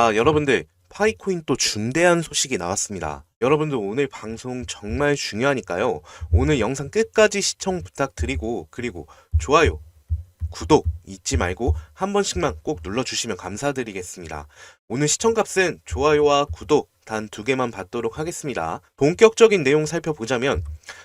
아, 여러분들, 파이코인 또 중대한 소식이 나왔습니다. 여러분들 오늘 방송 정말 중요하니까요. 오늘 영상 끝까지 시청 부탁드리고, 그리고 좋아요, 구독 잊지 말고 한 번씩만 꼭 눌러주시면 감사드리겠습니다. 오늘 시청값은 좋아요와 구독 단 두 개만 받도록 하겠습니다. 본격적인 내용 살펴보자면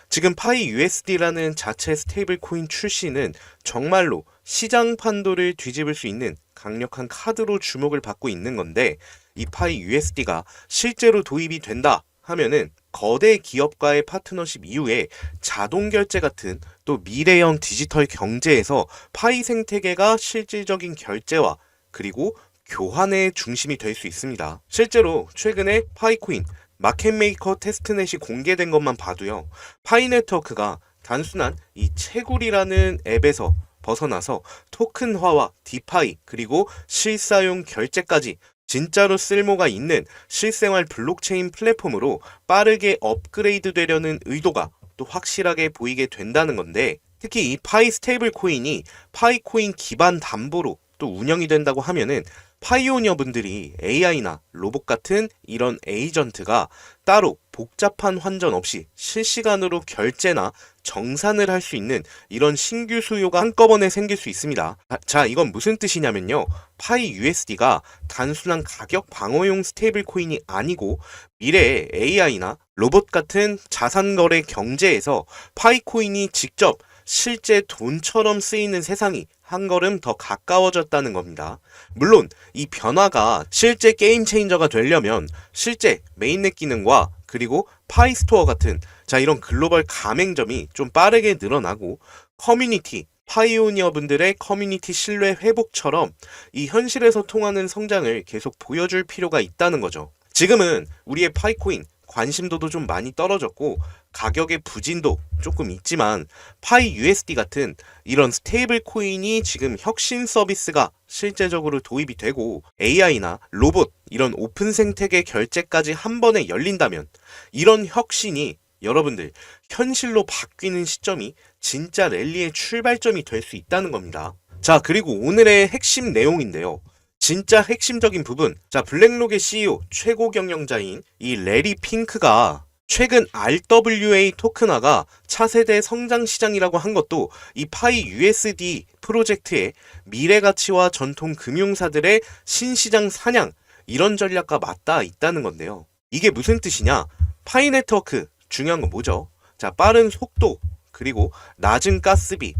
지금 파이 USD라는 자체 스테이블 코인 출시는 정말로 시장 판도를 뒤집을 수 있는 강력한 카드로 주목을 받고 있는 건데 이 파이 USD가 실제로 도입이 된다 하면은 거대 기업과의 파트너십 이후에 자동 결제 같은 또 미래형 디지털 경제에서 파이 생태계가 실질적인 결제와 그리고 교환의 중심이 될 수 있습니다. 실제로 최근에 파이코인 마켓메이커 테스트넷이 공개된 것만 봐도요. 파이 네트워크가 단순한 이 채굴이라는 앱에서 벗어나서 토큰화와 디파이 그리고 실사용 결제까지 진짜로 쓸모가 있는 실생활 블록체인 플랫폼으로 빠르게 업그레이드 되려는 의도가 또 확실하게 보이게 된다는 건데 특히 이 파이 스테이블 코인이 파이 코인 기반 담보로 또 운영이 된다고 하면은 파이오니어 분들이 AI나 로봇 같은 이런 에이전트가 따로 복잡한 환전 없이 실시간으로 결제나 정산을 할 수 있는 이런 신규 수요가 한꺼번에 생길 수 있습니다. 아, 자, 이건 무슨 뜻이냐면요. 파이 USD가 단순한 가격 방어용 스테이블 코인이 아니고 미래의 AI나 로봇 같은 자산 거래 경제에서 파이 코인이 직접 실제 돈처럼 쓰이는 세상이 한 걸음 더 가까워졌다는 겁니다. 물론 이 변화가 실제 게임 체인저가 되려면 실제 메인넷 기능과 그리고 파이스토어 같은 자 이런 글로벌 가맹점이 좀 빠르게 늘어나고 커뮤니티 파이오니어 분들의 커뮤니티 신뢰 회복처럼 이 현실에서 통하는 성장을 계속 보여줄 필요가 있다는 거죠. 지금은 우리의 파이코인 관심도도 좀 많이 떨어졌고 가격의 부진도 조금 있지만 파이 USD 같은 이런 스테이블 코인이 지금 혁신 서비스가 실제적으로 도입이 되고 AI나 로봇 이런 오픈 생태계 결제까지 한 번에 열린다면 이런 혁신이 여러분들 현실로 바뀌는 시점이 진짜 랠리의 출발점이 될 수 있다는 겁니다. 자, 그리고 오늘의 핵심 내용인데요. 진짜 핵심적인 부분. 자, 블랙록의 CEO 최고 경영자인 이 레리 핑크가 최근 RWA 토큰화가 차세대 성장 시장이라고 한 것도 이 파이 USD 프로젝트의 미래 가치와 전통 금융사들의 신시장 사냥 이런 전략과 맞닿아 있다는 건데요. 이게 무슨 뜻이냐? 파이 네트워크 중요한 건 뭐죠? 자, 빠른 속도 그리고 낮은 가스비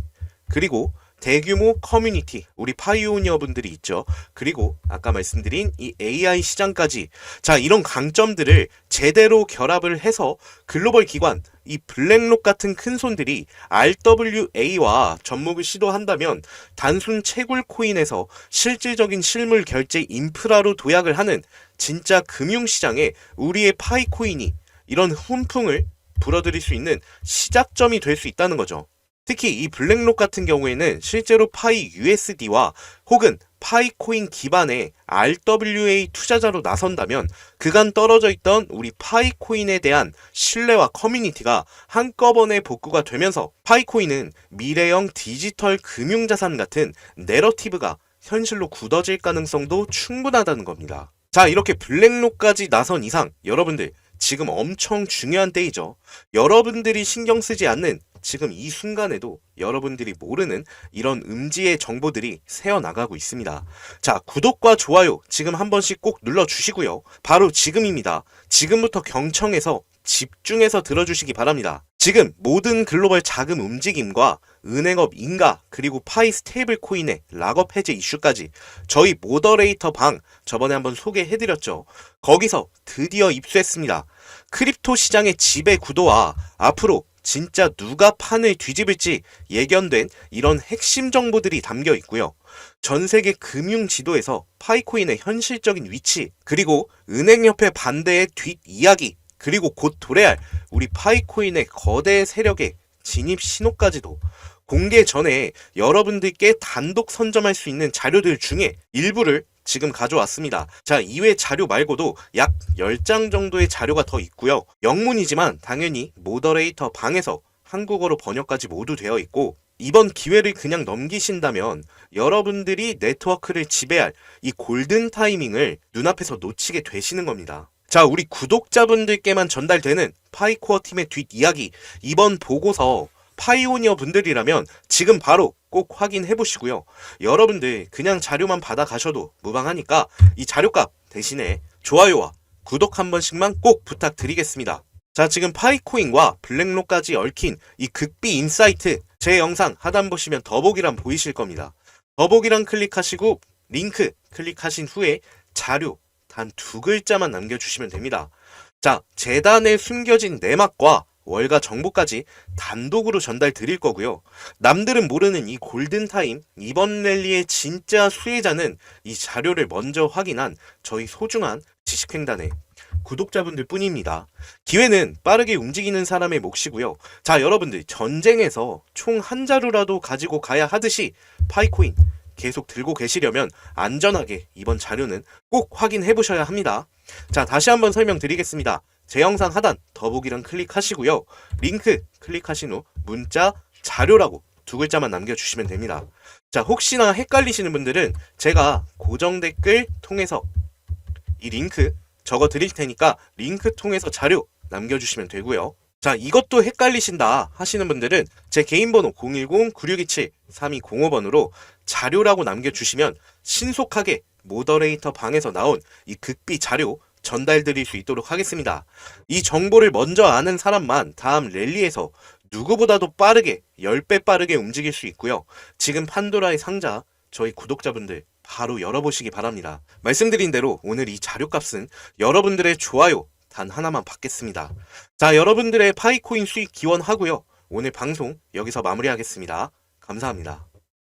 그리고 대규모 커뮤니티, 우리 파이오니어 분들이 있죠. 그리고 아까 말씀드린 이 AI 시장까지. 자, 이런 강점들을 제대로 결합을 해서 글로벌 기관, 이 블랙록 같은 큰 손들이 RWA와 접목을 시도한다면 단순 채굴 코인에서 실질적인 실물 결제 인프라로 도약을 하는 진짜 금융시장에 우리의 파이코인이 이런 훈풍을 불어들일 수 있는 시작점이 될 수 있다는 거죠. 특히 이 블랙록 같은 경우에는 실제로 파이 USD와 혹은 파이 코인 기반의 RWA 투자자로 나선다면 그간 떨어져 있던 우리 파이 코인에 대한 신뢰와 커뮤니티가 한꺼번에 복구가 되면서 파이 코인은 미래형 디지털 금융자산 같은 내러티브가 현실로 굳어질 가능성도 충분하다는 겁니다. 자, 이렇게 블랙록까지 나선 이상 여러분들 지금 엄청 중요한 때이죠. 여러분들이 신경 쓰지 않는 지금 이 순간에도 여러분들이 모르는 이런 음지의 정보들이 새어나가고 있습니다. 자, 구독과 좋아요 지금 한 번씩 꼭 눌러주시고요. 바로 지금입니다. 지금부터 경청해서 집중해서 들어주시기 바랍니다. 지금 모든 글로벌 자금 움직임과 은행업 인가 그리고 파이 스테이블 코인의 락업 해제 이슈까지 저희 모더레이터 방 저번에 한번 소개해드렸죠. 거기서 드디어 입수했습니다. 크립토 시장의 지배 구도와 앞으로 진짜 누가 판을 뒤집을지 예견된 이런 핵심 정보들이 담겨 있고요. 전 세계 금융 지도에서 파이코인의 현실적인 위치, 그리고 은행협회 반대의 뒷이야기, 그리고 곧 도래할 우리 파이코인의 거대 세력의 진입 신호까지도 공개 전에 여러분들께 단독 선점할 수 있는 자료들 중에 일부를 지금 가져왔습니다. 자, 이외 자료 말고도 약 10장 정도의 자료가 더 있고요. 영문이지만 당연히 모더레이터 방에서 한국어로 번역까지 모두 되어 있고 이번 기회를 그냥 넘기신다면 여러분들이 네트워크를 지배할 이 골든 타이밍을 눈앞에서 놓치게 되시는 겁니다. 자, 우리 구독자분들께만 전달되는 파이코어 팀의 뒷이야기 이번 보고서 파이오니어 분들이라면 지금 바로 꼭 확인해 보시고요. 여러분들 그냥 자료만 받아 가셔도 무방하니까 이 자료값 대신에 좋아요와 구독 한 번씩만 꼭 부탁드리겠습니다. 자, 지금 파이코인과 블랙록까지 얽힌 이 극비 인사이트 제 영상 하단 보시면 더보기란 보이실 겁니다. 더보기란 클릭하시고 링크 클릭하신 후에 자료 단 두 글자만 남겨주시면 됩니다. 자, 재단에 숨겨진 내막과 월가 정보까지 단독으로 전달 드릴 거고요. 남들은 모르는 이 골든타임, 이번 랠리의 진짜 수혜자는 이 자료를 먼저 확인한 저희 소중한 지식횡단의 구독자분들 뿐입니다. 기회는 빠르게 움직이는 사람의 몫이고요. 자, 여러분들 전쟁에서 총 한 자루라도 가지고 가야 하듯이 파이코인 계속 들고 계시려면 안전하게 이번 자료는 꼭 확인해 보셔야 합니다. 자, 다시 한번 설명드리겠습니다. 제 영상 하단 더보기란 클릭하시고요. 링크 클릭하신 후 문자 자료라고 두 글자만 남겨주시면 됩니다. 자, 혹시나 헷갈리시는 분들은 제가 고정 댓글 통해서 이 링크 적어 드릴 테니까 링크 통해서 자료 남겨주시면 되고요. 자, 이것도 헷갈리신다 하시는 분들은 제 개인 번호 010-9627-3205번으로 자료라고 남겨주시면 신속하게 모더레이터 방에서 나온 이 극비 자료 전달드릴 수 있도록 하겠습니다. 이 정보를 먼저 아는 사람만 다음 랠리에서 누구보다도 빠르게 10배 빠르게 움직일 수 있고요. 지금 판도라의 상자 저희 구독자분들 바로 열어보시기 바랍니다. 말씀드린 대로 오늘 이 자료값은 여러분들의 좋아요 단 하나만 받겠습니다. 자, 여러분들의 파이코인 수익 기원하고요. 오늘 방송 여기서 마무리하겠습니다. 감사합니다.